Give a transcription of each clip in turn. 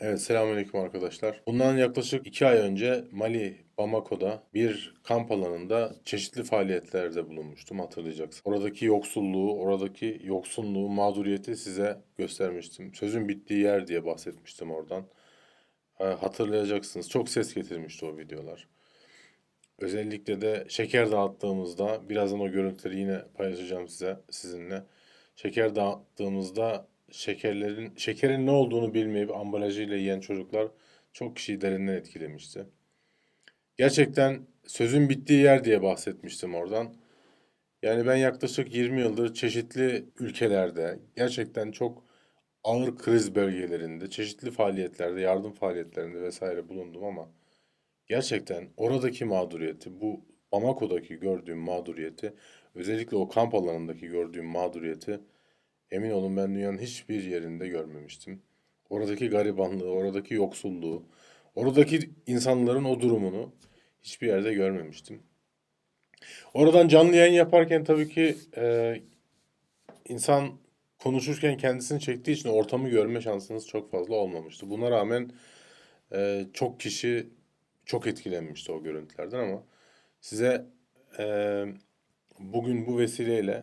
Evet, selamünaleyküm arkadaşlar. Bundan yaklaşık iki ay önce Mali, Bamako'da bir kamp alanında çeşitli faaliyetlerde bulunmuştum hatırlayacaksınız. Oradaki yoksulluğu, oradaki yoksunluğu, mağduriyeti size göstermiştim. Sözün bittiği yer diye bahsetmiştim oradan. Ee, hatırlayacaksınız. Çok ses getirmişti o videolar. Özellikle de şeker dağıttığımızda, birazdan o görüntüleri yine paylaşacağım size, sizinle. Şeker dağıttığımızda şekerlerin şekerin ne olduğunu bilmeyip ambalajıyla yiyen çocuklar çok kişiyi derinden etkilemişti. Gerçekten sözün bittiği yer diye bahsetmiştim oradan. Yani ben yaklaşık 20 yıldır çeşitli ülkelerde gerçekten çok ağır kriz bölgelerinde, çeşitli faaliyetlerde, yardım faaliyetlerinde vesaire bulundum ama gerçekten oradaki mağduriyeti, bu Bamako'daki gördüğüm mağduriyeti, özellikle o kamp alanındaki gördüğüm mağduriyeti Emin olun ben dünyanın hiçbir yerinde görmemiştim. Oradaki garibanlığı, oradaki yoksulluğu, oradaki insanların o durumunu hiçbir yerde görmemiştim. Oradan canlı yayın yaparken tabii ki e, insan konuşurken kendisini çektiği için ortamı görme şansınız çok fazla olmamıştı. Buna rağmen e, çok kişi çok etkilenmişti o görüntülerden ama size e, bugün bu vesileyle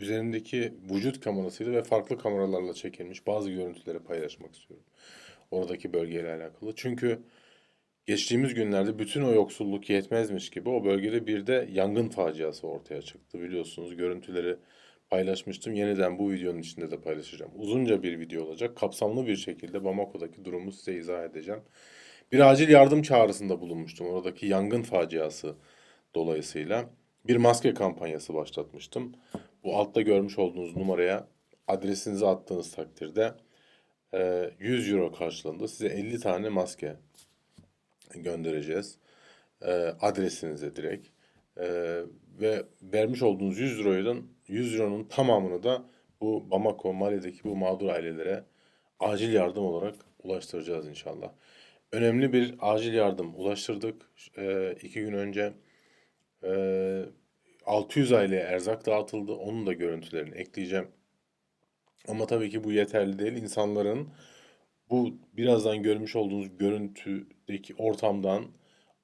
üzerimdeki vücut kamerasıyla ve farklı kameralarla çekilmiş bazı görüntüleri paylaşmak istiyorum. Oradaki bölgeyle alakalı. Çünkü geçtiğimiz günlerde bütün o yoksulluk yetmezmiş gibi o bölgede bir de yangın faciası ortaya çıktı. Biliyorsunuz görüntüleri paylaşmıştım. Yeniden bu videonun içinde de paylaşacağım. Uzunca bir video olacak. Kapsamlı bir şekilde Bamako'daki durumu size izah edeceğim. Bir acil yardım çağrısında bulunmuştum. Oradaki yangın faciası dolayısıyla bir maske kampanyası başlatmıştım. Bu altta görmüş olduğunuz numaraya adresinizi attığınız takdirde e, 100 euro karşılığında size 50 tane maske göndereceğiz. E, adresinize direkt. E, ve vermiş olduğunuz 100 eurodan 100 euronun tamamını da bu Bamako, Mali'deki bu mağdur ailelere acil yardım olarak ulaştıracağız inşallah. Önemli bir acil yardım ulaştırdık. E, iki gün önce e, 600 aileye erzak dağıtıldı. Onun da görüntülerini ekleyeceğim. Ama tabii ki bu yeterli değil. İnsanların bu birazdan görmüş olduğunuz görüntüdeki ortamdan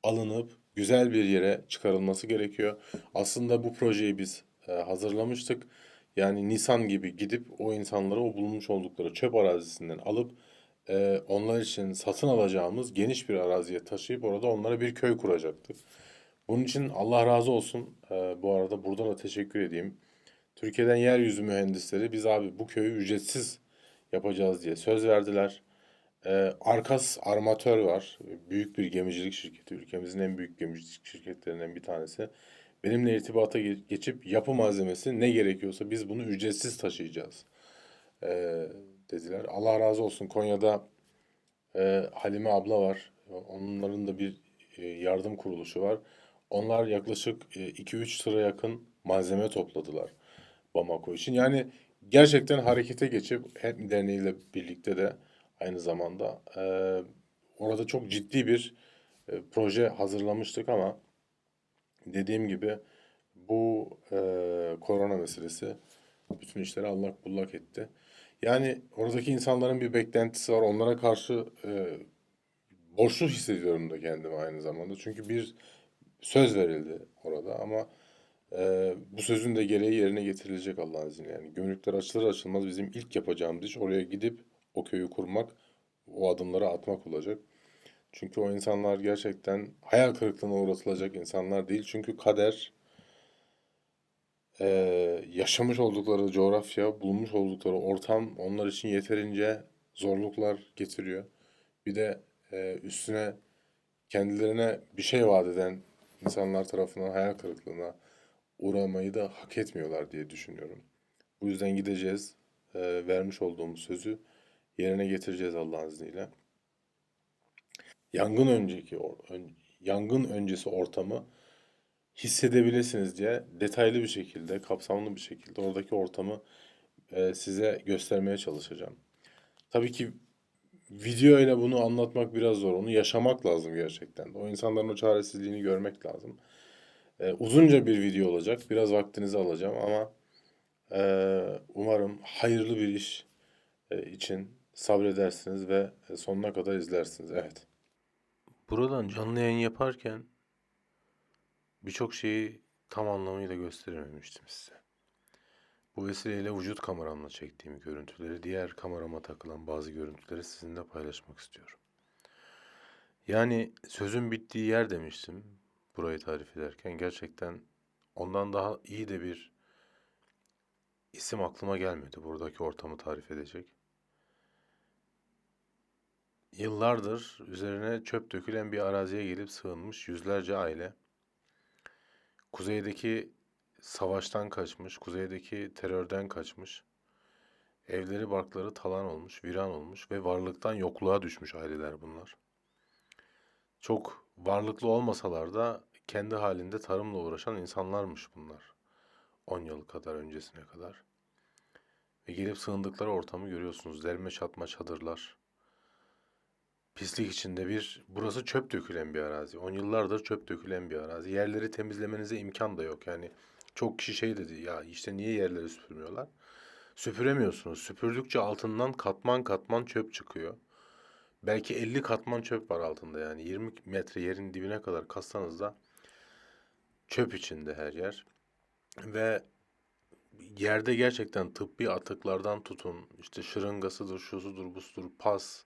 alınıp güzel bir yere çıkarılması gerekiyor. Aslında bu projeyi biz e, hazırlamıştık. Yani Nisan gibi gidip o insanları o bulunmuş oldukları çöp arazisinden alıp e, onlar için satın alacağımız geniş bir araziye taşıyıp orada onlara bir köy kuracaktık. Bunun için Allah razı olsun. Ee, bu arada buradan da teşekkür edeyim. Türkiye'den yeryüzü mühendisleri biz abi bu köyü ücretsiz yapacağız diye söz verdiler. Ee, Arkas Armatör var. Büyük bir gemicilik şirketi. Ülkemizin en büyük gemicilik şirketlerinden bir tanesi. Benimle irtibata ge- geçip yapı malzemesi ne gerekiyorsa biz bunu ücretsiz taşıyacağız. Ee, dediler. Allah razı olsun. Konya'da e, Halime abla var. Onların da bir e, yardım kuruluşu var. Onlar yaklaşık 2-3 sıra yakın malzeme topladılar Bamako için. Yani gerçekten harekete geçip hem derneğiyle birlikte de aynı zamanda e, orada çok ciddi bir e, proje hazırlamıştık ama dediğim gibi bu e, korona meselesi bütün işleri allak bullak etti. Yani oradaki insanların bir beklentisi var. Onlara karşı e, borçlu hissediyorum da kendimi aynı zamanda. Çünkü bir söz verildi orada ama e, bu sözün de gereği yerine getirilecek Allah'ın izniyle. Yani gümrükler açılır açılmaz bizim ilk yapacağımız iş oraya gidip o köyü kurmak, o adımları atmak olacak. Çünkü o insanlar gerçekten hayal kırıklığına uğratılacak insanlar değil. Çünkü kader e, yaşamış oldukları coğrafya, bulunmuş oldukları ortam onlar için yeterince zorluklar getiriyor. Bir de e, üstüne kendilerine bir şey vaat eden insanlar tarafından hayal kırıklığına uğramayı da hak etmiyorlar diye düşünüyorum. Bu yüzden gideceğiz. E, vermiş olduğumuz sözü yerine getireceğiz Allah'ın izniyle. Yangın önceki ön, yangın öncesi ortamı hissedebilirsiniz diye detaylı bir şekilde, kapsamlı bir şekilde oradaki ortamı e, size göstermeye çalışacağım. Tabii ki video ile bunu anlatmak biraz zor. Onu yaşamak lazım gerçekten. O insanların o çaresizliğini görmek lazım. Ee, uzunca bir video olacak. Biraz vaktinizi alacağım ama e, umarım hayırlı bir iş e, için sabredersiniz ve e, sonuna kadar izlersiniz. Evet. Buradan canlı yayın yaparken birçok şeyi tam anlamıyla gösterememiştim size. Bu vesileyle vücut kameramla çektiğim görüntüleri, diğer kamerama takılan bazı görüntüleri sizinle paylaşmak istiyorum. Yani sözün bittiği yer demiştim burayı tarif ederken. Gerçekten ondan daha iyi de bir isim aklıma gelmedi buradaki ortamı tarif edecek. Yıllardır üzerine çöp dökülen bir araziye gelip sığınmış yüzlerce aile. Kuzeydeki savaştan kaçmış, kuzeydeki terörden kaçmış. Evleri barkları talan olmuş, viran olmuş ve varlıktan yokluğa düşmüş aileler bunlar. Çok varlıklı olmasalar da kendi halinde tarımla uğraşan insanlarmış bunlar. 10 yıl kadar öncesine kadar. Ve gelip sığındıkları ortamı görüyorsunuz. Derme çatma çadırlar. Pislik içinde bir, burası çöp dökülen bir arazi. 10 yıllardır çöp dökülen bir arazi. Yerleri temizlemenize imkan da yok. Yani çok kişi şey dedi ya işte niye yerleri süpürmüyorlar? Süpüremiyorsunuz. Süpürdükçe altından katman katman çöp çıkıyor. Belki 50 katman çöp var altında yani 20 metre yerin dibine kadar kassanız da çöp içinde her yer. Ve yerde gerçekten tıbbi atıklardan tutun işte şırıngasıdır, şusudur, busudur, pas,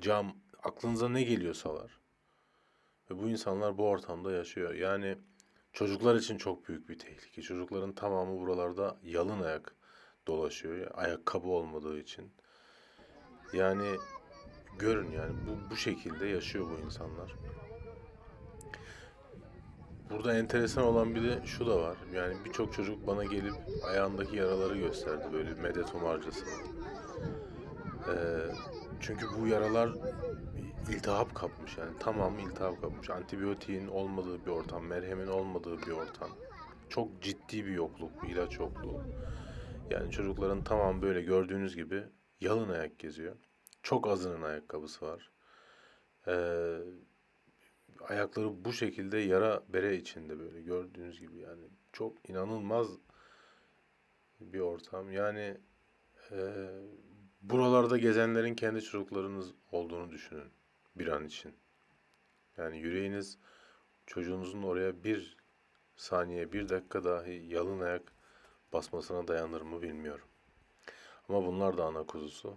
cam aklınıza ne geliyorsa var. Ve bu insanlar bu ortamda yaşıyor. Yani çocuklar için çok büyük bir tehlike. Çocukların tamamı buralarda yalın ayak dolaşıyor. Ayakkabı olmadığı için. Yani görün yani bu, bu şekilde yaşıyor bu insanlar. Burada enteresan olan bir de şu da var. Yani birçok çocuk bana gelip ayağındaki yaraları gösterdi böyle medet umarcasına. Ee, çünkü bu yaralar iltihap kapmış yani tamamı iltihap kapmış. Antibiyotiğin olmadığı bir ortam, merhemin olmadığı bir ortam. Çok ciddi bir yokluk, bir ilaç yokluğu. Yani çocukların tamam böyle gördüğünüz gibi yalın ayak geziyor. Çok azının ayakkabısı var. Ee, ayakları bu şekilde yara bere içinde böyle gördüğünüz gibi yani çok inanılmaz bir ortam. Yani e, buralarda gezenlerin kendi çocuklarınız olduğunu düşünün bir an için. Yani yüreğiniz çocuğunuzun oraya bir saniye, bir dakika dahi yalın ayak basmasına dayanır mı bilmiyorum. Ama bunlar da ana kuzusu.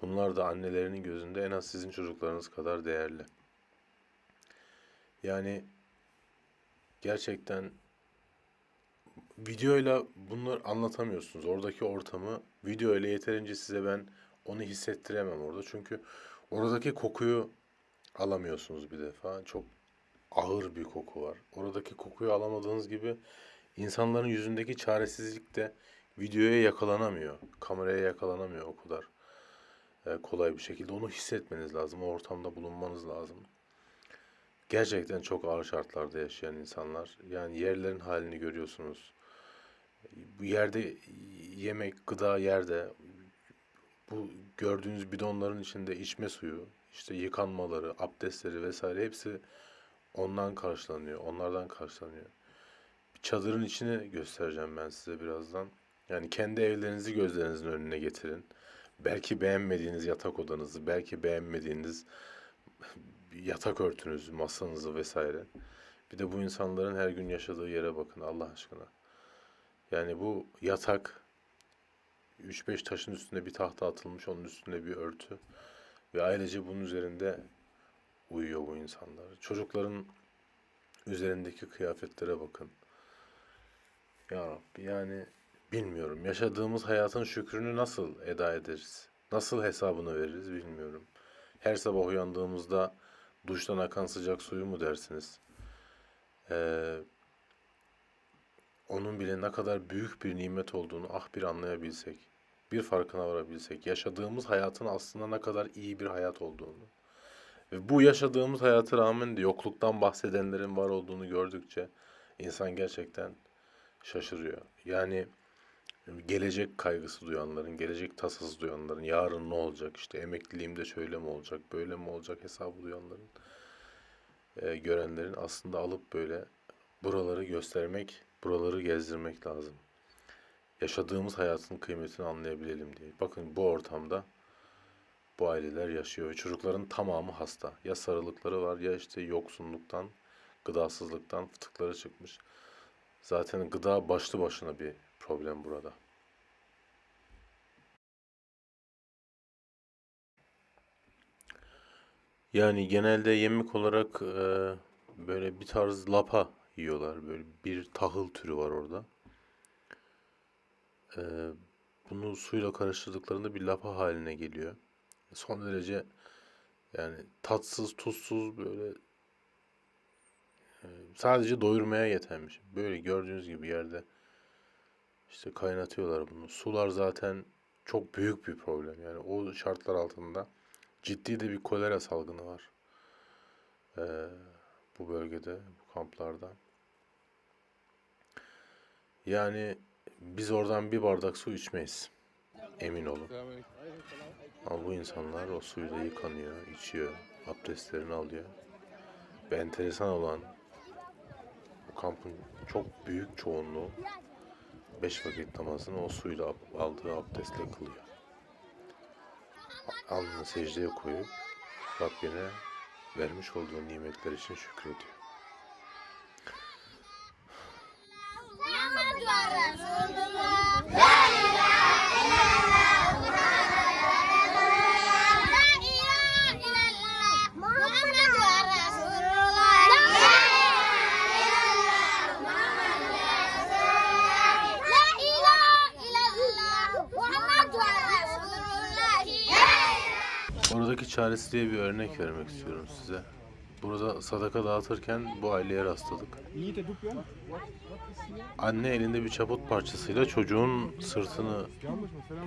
Bunlar da annelerinin gözünde en az sizin çocuklarınız kadar değerli. Yani gerçekten videoyla bunları anlatamıyorsunuz. Oradaki ortamı videoyla yeterince size ben onu hissettiremem orada. Çünkü oradaki kokuyu alamıyorsunuz bir defa. Çok ağır bir koku var. Oradaki kokuyu alamadığınız gibi insanların yüzündeki çaresizlik de videoya yakalanamıyor. Kameraya yakalanamıyor o kadar e, kolay bir şekilde. Onu hissetmeniz lazım. O ortamda bulunmanız lazım. Gerçekten çok ağır şartlarda yaşayan insanlar. Yani yerlerin halini görüyorsunuz. Bu yerde yemek, gıda yerde. Bu gördüğünüz bidonların içinde içme suyu, işte yıkanmaları, abdestleri vesaire hepsi ondan karşılanıyor. Onlardan karşılanıyor. Bir çadırın içini göstereceğim ben size birazdan. Yani kendi evlerinizi gözlerinizin önüne getirin. Belki beğenmediğiniz yatak odanızı, belki beğenmediğiniz yatak örtünüzü, masanızı vesaire. Bir de bu insanların her gün yaşadığı yere bakın Allah aşkına. Yani bu yatak 3-5 taşın üstünde bir tahta atılmış, onun üstünde bir örtü. Ve ailece bunun üzerinde uyuyor bu insanlar. Çocukların üzerindeki kıyafetlere bakın. Ya Rabbi yani bilmiyorum. Yaşadığımız hayatın şükrünü nasıl eda ederiz? Nasıl hesabını veririz bilmiyorum. Her sabah uyandığımızda Duştan akan sıcak suyu mu dersiniz? Ee, onun bile ne kadar büyük bir nimet olduğunu ah bir anlayabilsek, bir farkına varabilsek, yaşadığımız hayatın aslında ne kadar iyi bir hayat olduğunu ve bu yaşadığımız hayata rağmen de yokluktan bahsedenlerin var olduğunu gördükçe insan gerçekten şaşırıyor. Yani gelecek kaygısı duyanların, gelecek tasası duyanların, yarın ne olacak, işte emekliliğimde şöyle mi olacak, böyle mi olacak hesabı duyanların, e, görenlerin aslında alıp böyle buraları göstermek, buraları gezdirmek lazım. Yaşadığımız hayatın kıymetini anlayabilelim diye. Bakın bu ortamda bu aileler yaşıyor. ve Çocukların tamamı hasta. Ya sarılıkları var ya işte yoksunluktan, gıdasızlıktan fıtıkları çıkmış. Zaten gıda başlı başına bir problem burada. Yani genelde yemek olarak e, böyle bir tarz lapa yiyorlar. Böyle bir tahıl türü var orada. E, bunu suyla karıştırdıklarında bir lapa haline geliyor. Son derece yani tatsız, tuzsuz böyle e, sadece doyurmaya yetermiş. Böyle gördüğünüz gibi yerde işte kaynatıyorlar bunu. Sular zaten çok büyük bir problem. Yani o şartlar altında ciddi de bir kolera salgını var. Ee, bu bölgede, bu kamplarda. Yani biz oradan bir bardak su içmeyiz. Emin olun. Ama bu insanlar o suyla yıkanıyor, içiyor, abdestlerini alıyor. Ve enteresan olan bu kampın çok büyük çoğunluğu beş vakit namazını o suyla aldığı abdestle kılıyor. Alnını secdeye koyup Rabbine vermiş olduğu nimetler için şükrediyor. Oradaki çaresizliğe bir örnek vermek istiyorum size. Burada sadaka dağıtırken bu aileye rastladık. Anne elinde bir çaput parçasıyla çocuğun sırtını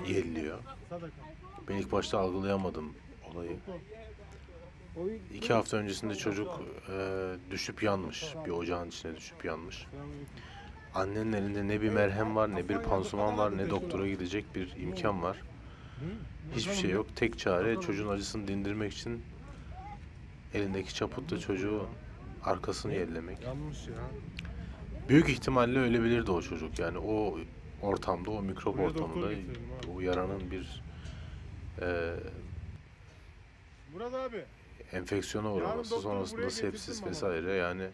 yelliyor. Ben ilk başta algılayamadım olayı. İki hafta öncesinde çocuk e, düşüp yanmış. Bir ocağın içine düşüp yanmış. Annenin elinde ne bir merhem var, ne bir pansuman var, ne doktora gidecek bir imkan var. Hiçbir şey yok. Tek çare çocuğun acısını dindirmek için elindeki çaputla çocuğu arkasını yellemek. Yanlış ya. Büyük ihtimalle ölebilirdi o çocuk. Yani o ortamda, o mikrop Buraya doktor ortamında o yaranın bir e, Murat abi. enfeksiyona uğraması doktor sonrasında sepsis vesaire yani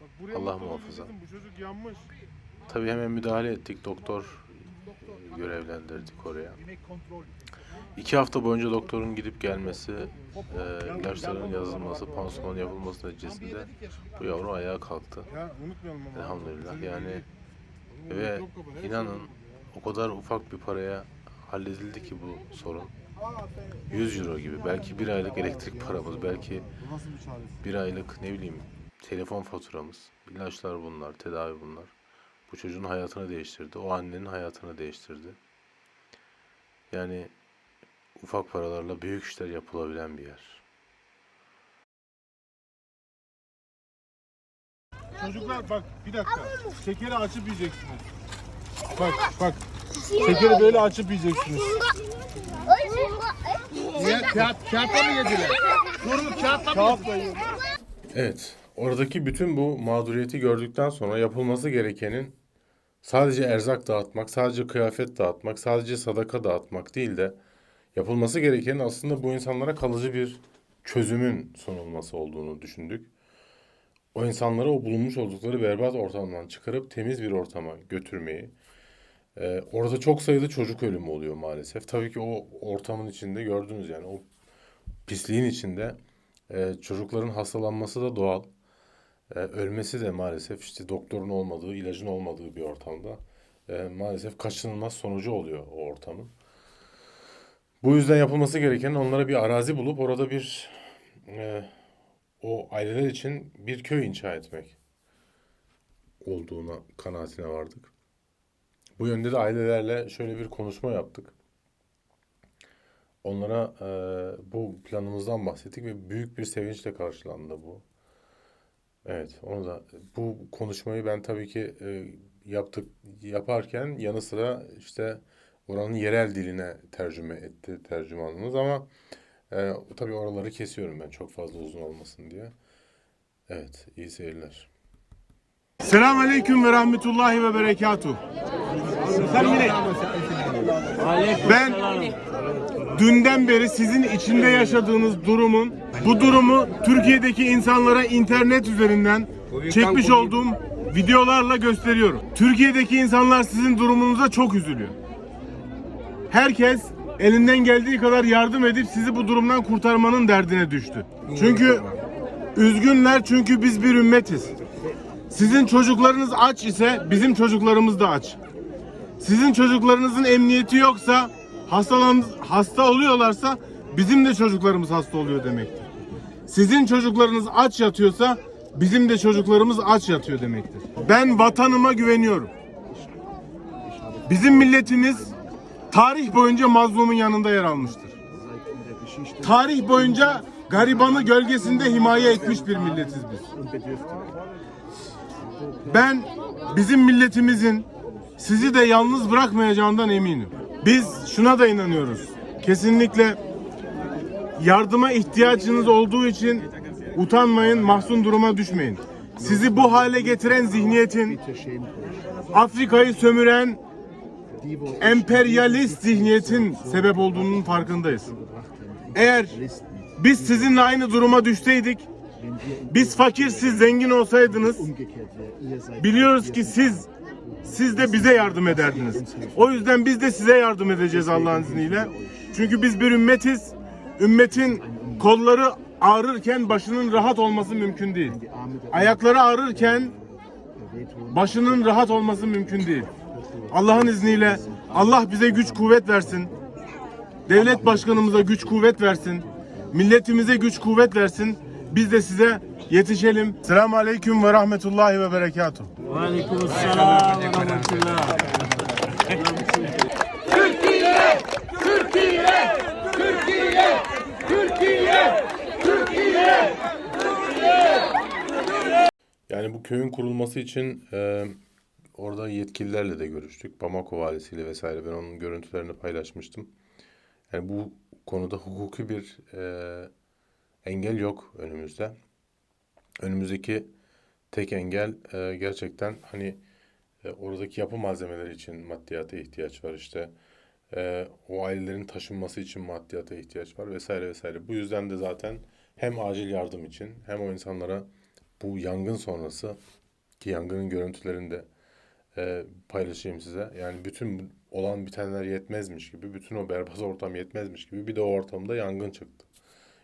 Bak buraya Allah doktor muhafaza. getirdim, Bu çocuk yanmış. tabii hemen müdahale ettik. Doktor e, görevlendirdik oraya. İki hafta boyunca doktorun gidip gelmesi, e, ilaçların yazılması, pansuman yapılması neticesinde bu yavru ayağa kalktı. Elhamdülillah. Yani ve inanın o kadar ufak bir paraya halledildi ki bu sorun. 100 euro gibi. Belki bir aylık elektrik paramız belki bir aylık ne bileyim telefon faturamız. İlaçlar bunlar tedavi bunlar. Bu çocuğun hayatını değiştirdi. O annenin hayatını değiştirdi. Yani ufak paralarla büyük işler yapılabilen bir yer Çocuklar bak bir dakika. Şekeri açıp yiyeceksiniz. Bak bak. Şekeri böyle açıp yiyeceksiniz. Niye? Kağıt, kağıtla mı yediler? Doğru kağıtla mı Kağıtla Evet, oradaki bütün bu mağduriyeti gördükten sonra yapılması gerekenin sadece erzak dağıtmak, sadece kıyafet dağıtmak, sadece sadaka dağıtmak değil de yapılması gerekenin aslında bu insanlara kalıcı bir çözümün sunulması olduğunu düşündük. O insanları o bulunmuş oldukları berbat ortamdan çıkarıp temiz bir ortama götürmeyi. Ee, orada çok sayıda çocuk ölümü oluyor maalesef. Tabii ki o ortamın içinde gördünüz yani o pisliğin içinde ee, çocukların hastalanması da doğal. Ee, ölmesi de maalesef işte doktorun olmadığı, ilacın olmadığı bir ortamda e, maalesef kaçınılmaz sonucu oluyor o ortamın. Bu yüzden yapılması gereken onlara bir arazi bulup orada bir e, o aileler için bir köy inşa etmek olduğuna kanaatine vardık. Bu yönde de ailelerle şöyle bir konuşma yaptık. Onlara e, bu planımızdan bahsettik ve büyük bir sevinçle karşılandı bu. Evet, onu da bu konuşmayı ben tabii ki e, yaptık yaparken yanı sıra işte oranın yerel diline tercüme etti tercümanımız ama e, tabii oraları kesiyorum ben çok fazla uzun olmasın diye. Evet, iyi seyirler. Selamun Aleyküm ve Rahmetullahi ve Berekatuh. Ben dünden beri sizin içinde yaşadığınız durumun bu durumu Türkiye'deki insanlara internet üzerinden çekmiş olduğum videolarla gösteriyorum. Türkiye'deki insanlar sizin durumunuza çok üzülüyor. Herkes elinden geldiği kadar yardım edip sizi bu durumdan kurtarmanın derdine düştü. Çünkü üzgünler çünkü biz bir ümmetiz. Sizin çocuklarınız aç ise bizim çocuklarımız da aç. Sizin çocuklarınızın emniyeti yoksa hastalan hasta oluyorlarsa bizim de çocuklarımız hasta oluyor demektir. Sizin çocuklarınız aç yatıyorsa bizim de çocuklarımız aç yatıyor demektir. Ben vatanıma güveniyorum. Bizim milletimiz tarih boyunca mazlumun yanında yer almıştır. Tarih boyunca garibanı gölgesinde himaye etmiş bir milletiz biz. Ben bizim milletimizin sizi de yalnız bırakmayacağından eminim. Biz şuna da inanıyoruz. Kesinlikle yardıma ihtiyacınız olduğu için utanmayın, mahzun duruma düşmeyin. Sizi bu hale getiren zihniyetin Afrika'yı sömüren emperyalist zihniyetin sebep olduğunun farkındayız. Eğer biz sizinle aynı duruma düşseydik, biz fakir siz zengin olsaydınız, biliyoruz ki siz siz de bize yardım ederdiniz. O yüzden biz de size yardım edeceğiz Allah'ın izniyle. Çünkü biz bir ümmetiz. Ümmetin kolları ağrırken başının rahat olması mümkün değil. Ayakları ağrırken başının rahat olması mümkün değil. Allah'ın izniyle Allah bize güç kuvvet versin. Devlet başkanımıza güç kuvvet versin. Milletimize güç kuvvet versin. Biz de size yetişelim. Selamun Aleyküm ve Rahmetullahi ve Berekatuhu. Aleykümselam ve rahmetullah. Yani bu köyün kurulması için e, orada yetkililerle de görüştük. Bamako valisiyle vesaire ben onun görüntülerini paylaşmıştım. Yani bu konuda hukuki bir e, engel yok önümüzde. Önümüzdeki tek engel e, gerçekten hani e, oradaki yapı malzemeleri için maddiyata ihtiyaç var işte. E, o ailelerin taşınması için maddiyata ihtiyaç var vesaire vesaire. Bu yüzden de zaten hem acil yardım için hem o insanlara bu yangın sonrası ki yangının görüntülerini de e, paylaşayım size. Yani bütün olan bitenler yetmezmiş gibi, bütün o berbat ortam yetmezmiş gibi bir de o ortamda yangın çıktı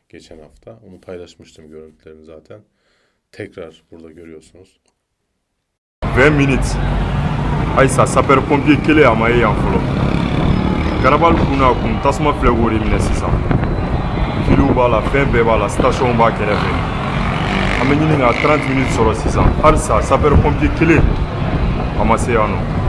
geçen hafta. Onu paylaşmıştım görüntülerini zaten. Tekrar burada görüyorsunuz. 20 minutes ayisa sapeur pompier kelen a ma ye yan fɔlɔ garabali kunna kun tasuma filɛ k'o de minɛ sisan filiw b'a la fɛn bɛɛ b'a la station b'a kɛrɛfɛ an bɛ ɲini ka 30 minutes sɔrɔ sisan halisa sapeur pompier kelen a ma se yan nɔ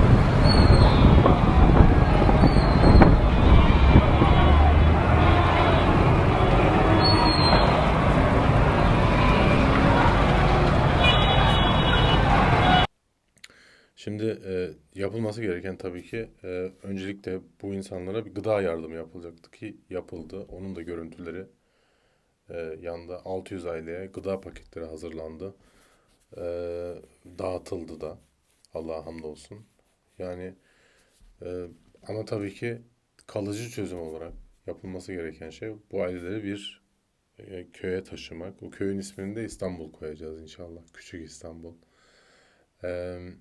Şimdi e, yapılması gereken tabii ki e, öncelikle bu insanlara bir gıda yardımı yapılacaktı ki yapıldı. Onun da görüntüleri e, yanda 600 aileye gıda paketleri hazırlandı. E, dağıtıldı da. Allah'a hamdolsun. Yani e, ama tabii ki kalıcı çözüm olarak yapılması gereken şey bu aileleri bir e, köye taşımak. O köyün ismini de İstanbul koyacağız inşallah. Küçük İstanbul. Eee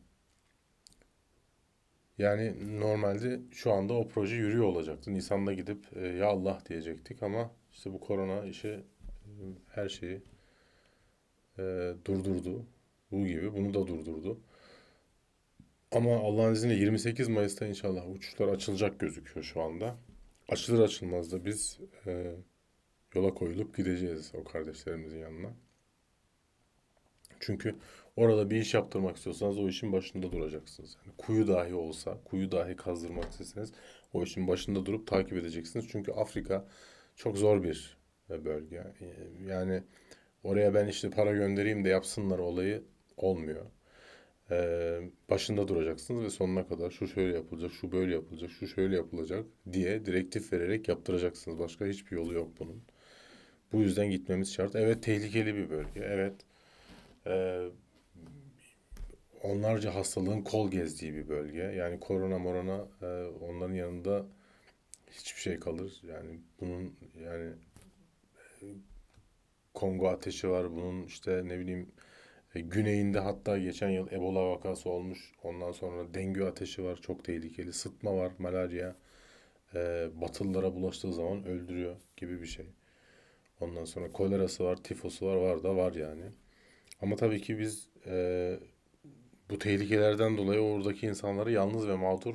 yani normalde şu anda o proje yürüyor olacaktı. Nisan'da gidip e, ya Allah diyecektik ama işte bu korona işi e, her şeyi e, durdurdu. Bu gibi bunu da durdurdu. Ama Allah'ın izniyle 28 Mayıs'ta inşallah uçuşlar açılacak gözüküyor şu anda. Açılır açılmaz da biz e, yola koyulup gideceğiz o kardeşlerimizin yanına. Çünkü orada bir iş yaptırmak istiyorsanız o işin başında duracaksınız. Yani kuyu dahi olsa, kuyu dahi kazdırmak isteseniz o işin başında durup takip edeceksiniz. Çünkü Afrika çok zor bir e, bölge. E, Yani oraya ben işte para göndereyim de yapsınlar olayı olmuyor. Ee, başında duracaksınız ve sonuna kadar şu şöyle yapılacak, şu böyle yapılacak, şu şöyle yapılacak diye direktif vererek yaptıracaksınız. Başka hiçbir yolu yok bunun. Bu yüzden gitmemiz şart. Evet tehlikeli bir bölge. Evet e, onlarca hastalığın kol gezdiği bir bölge. Yani korona morona e, onların yanında hiçbir şey kalır. Yani bunun yani e, Kongo ateşi var. Bunun işte ne bileyim e, güneyinde hatta geçen yıl Ebola vakası olmuş. Ondan sonra dengü ateşi var. Çok tehlikeli. Sıtma var. Malaria. E, Batılılara bulaştığı zaman öldürüyor gibi bir şey. Ondan sonra kolerası var, tifosu var, var da var yani. Ama tabii ki biz e, bu tehlikelerden dolayı oradaki insanları yalnız ve mağdur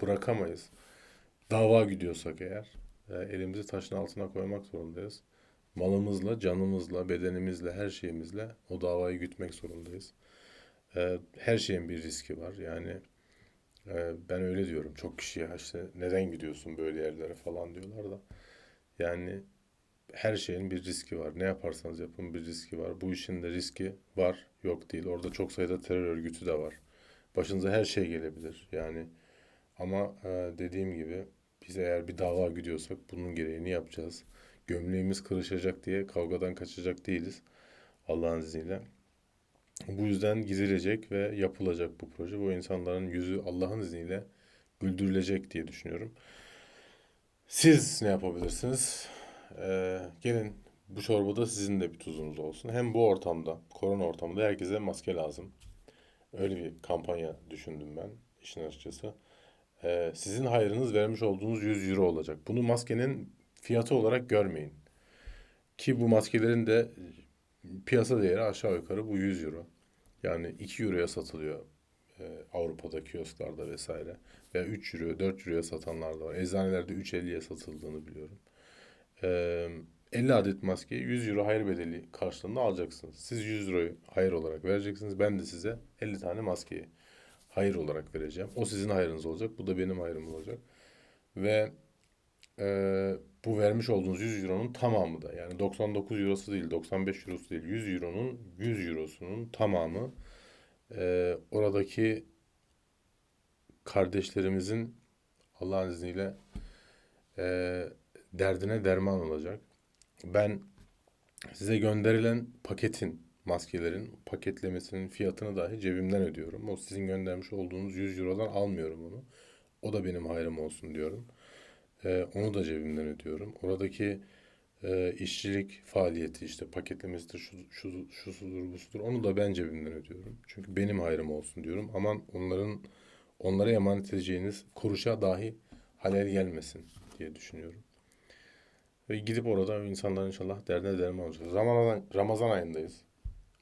bırakamayız. Dava gidiyorsak eğer e, elimizi taşın altına koymak zorundayız. Malımızla, canımızla, bedenimizle, her şeyimizle o davayı gütmek zorundayız. E, her şeyin bir riski var. Yani e, ben öyle diyorum. Çok kişiye işte neden gidiyorsun böyle yerlere falan diyorlar da. Yani her şeyin bir riski var. Ne yaparsanız yapın bir riski var. Bu işin de riski var, yok değil. Orada çok sayıda terör örgütü de var. Başınıza her şey gelebilir. Yani ama e, dediğim gibi biz eğer bir dava gidiyorsak bunun gereğini yapacağız. Gömleğimiz kırışacak diye kavgadan kaçacak değiliz. Allah'ın izniyle. Bu yüzden gizilecek ve yapılacak bu proje. Bu insanların yüzü Allah'ın izniyle güldürülecek diye düşünüyorum. Siz ne yapabilirsiniz? Ee, gelin bu çorbada sizin de bir tuzunuz olsun. Hem bu ortamda, korona ortamında herkese maske lazım. Öyle bir kampanya düşündüm ben işin açıkçası. Ee, sizin hayrınız vermiş olduğunuz 100 euro olacak. Bunu maskenin fiyatı olarak görmeyin. Ki bu maskelerin de piyasa değeri aşağı yukarı bu 100 euro. Yani 2 euroya satılıyor e, Avrupa'da kiosklarda vesaire. Veya 3 euro, 4 euroya satanlar da var. Eczanelerde 3.50'ye satıldığını biliyorum. Ee, 50 adet maskeyi 100 euro hayır bedeli karşılığında alacaksınız. Siz 100 euroyu hayır olarak vereceksiniz. Ben de size 50 tane maskeyi hayır olarak vereceğim. O sizin hayrınız olacak. Bu da benim hayrım olacak. Ve e, bu vermiş olduğunuz 100 euronun tamamı da yani 99 eurosu değil, 95 eurosu değil, 100 euronun 100 eurosunun tamamı e, oradaki kardeşlerimizin Allah'ın izniyle e, derdine derman olacak. Ben size gönderilen paketin, maskelerin paketlemesinin fiyatını dahi cebimden ödüyorum. O sizin göndermiş olduğunuz 100 Euro'dan almıyorum onu. O da benim hayrım olsun diyorum. Ee, onu da cebimden ödüyorum. Oradaki e, işçilik faaliyeti işte paketlemesidir, şu, şu, şusudur, busudur. Onu da ben cebimden ödüyorum. Çünkü benim hayrım olsun diyorum. Aman onların onlara emanet edeceğiniz kuruşa dahi halel gelmesin diye düşünüyorum. Ve gidip orada insanlar inşallah derdine derman olacak. Ramazan, Ramazan ayındayız.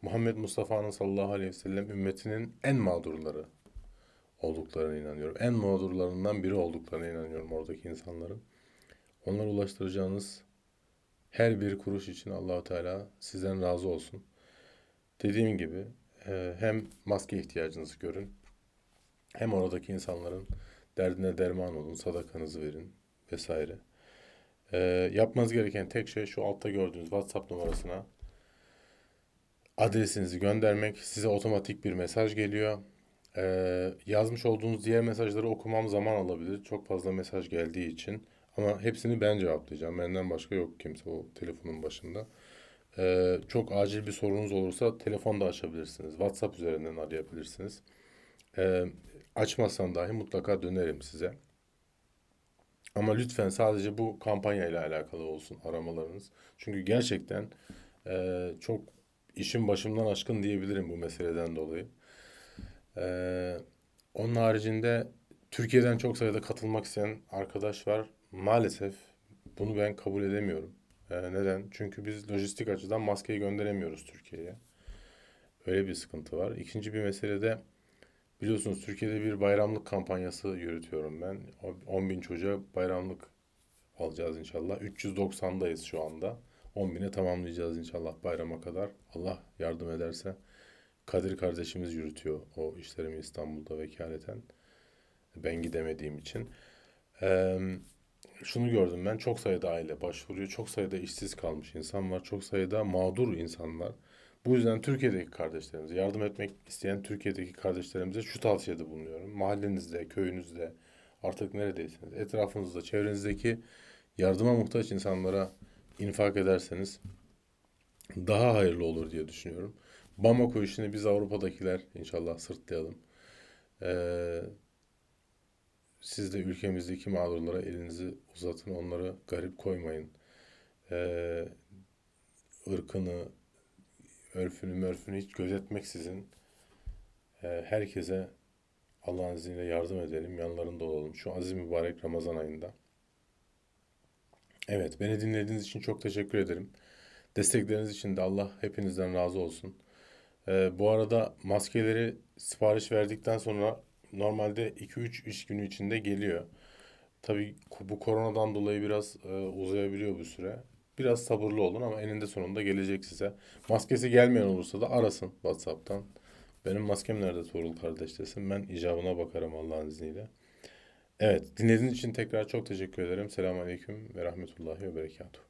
Muhammed Mustafa'nın sallallahu aleyhi ve sellem ümmetinin en mağdurları olduklarına inanıyorum. En mağdurlarından biri olduklarına inanıyorum oradaki insanların. Onlara ulaştıracağınız her bir kuruş için Allahu Teala sizden razı olsun. Dediğim gibi e, hem maske ihtiyacınızı görün, hem oradaki insanların derdine derman olun, sadakanızı verin vesaire. Ee, yapmanız gereken tek şey şu altta gördüğünüz WhatsApp numarasına adresinizi göndermek. Size otomatik bir mesaj geliyor. Ee, yazmış olduğunuz diğer mesajları okumam zaman alabilir. Çok fazla mesaj geldiği için. Ama hepsini ben cevaplayacağım. Benden başka yok kimse o telefonun başında. Ee, çok acil bir sorunuz olursa telefon da açabilirsiniz. WhatsApp üzerinden arayabilirsiniz. Ee, açmazsam dahi mutlaka dönerim size. Ama lütfen sadece bu kampanya ile alakalı olsun aramalarınız. Çünkü gerçekten e, çok işin başımdan aşkın diyebilirim bu meseleden dolayı. E, onun haricinde Türkiye'den çok sayıda katılmak isteyen arkadaş var. Maalesef bunu ben kabul edemiyorum. E, neden? Çünkü biz lojistik açıdan maskeyi gönderemiyoruz Türkiye'ye. Öyle bir sıkıntı var. İkinci bir mesele de Biliyorsunuz Türkiye'de bir bayramlık kampanyası yürütüyorum ben. 10 bin çocuğa bayramlık alacağız inşallah. 390'dayız şu anda. 10 bine tamamlayacağız inşallah bayrama kadar. Allah yardım ederse. Kadir kardeşimiz yürütüyor o işlerimi İstanbul'da vekaleten. Ben gidemediğim için. Ee, şunu gördüm ben çok sayıda aile başvuruyor. Çok sayıda işsiz kalmış insan var. Çok sayıda mağdur insan var. Bu yüzden Türkiye'deki kardeşlerimize, yardım etmek isteyen Türkiye'deki kardeşlerimize şu tavsiyede bulunuyorum. Mahallenizde, köyünüzde, artık neredeyseniz, etrafınızda, çevrenizdeki yardıma muhtaç insanlara infak ederseniz daha hayırlı olur diye düşünüyorum. Bamako işini biz Avrupa'dakiler inşallah sırtlayalım. Ee, siz de ülkemizdeki mağdurlara elinizi uzatın. Onları garip koymayın. Ee, ırkını, örfünü, mörfünü hiç gözetmeksizin e, herkese Allah'ın izniyle yardım edelim, yanlarında olalım. Şu aziz mübarek Ramazan ayında. Evet, beni dinlediğiniz için çok teşekkür ederim. Destekleriniz için de Allah hepinizden razı olsun. Ee, bu arada maskeleri sipariş verdikten sonra normalde 2-3 iş günü içinde geliyor. Tabii bu koronadan dolayı biraz e, uzayabiliyor bu süre. Biraz sabırlı olun ama eninde sonunda gelecek size. Maskesi gelmeyen olursa da arasın WhatsApp'tan. Benim maskem nerede Tuğrul kardeş desin. Ben icabına bakarım Allah'ın izniyle. Evet, dinlediğiniz için tekrar çok teşekkür ederim. Selamun Aleyküm ve Rahmetullahi ve Berekatuhu.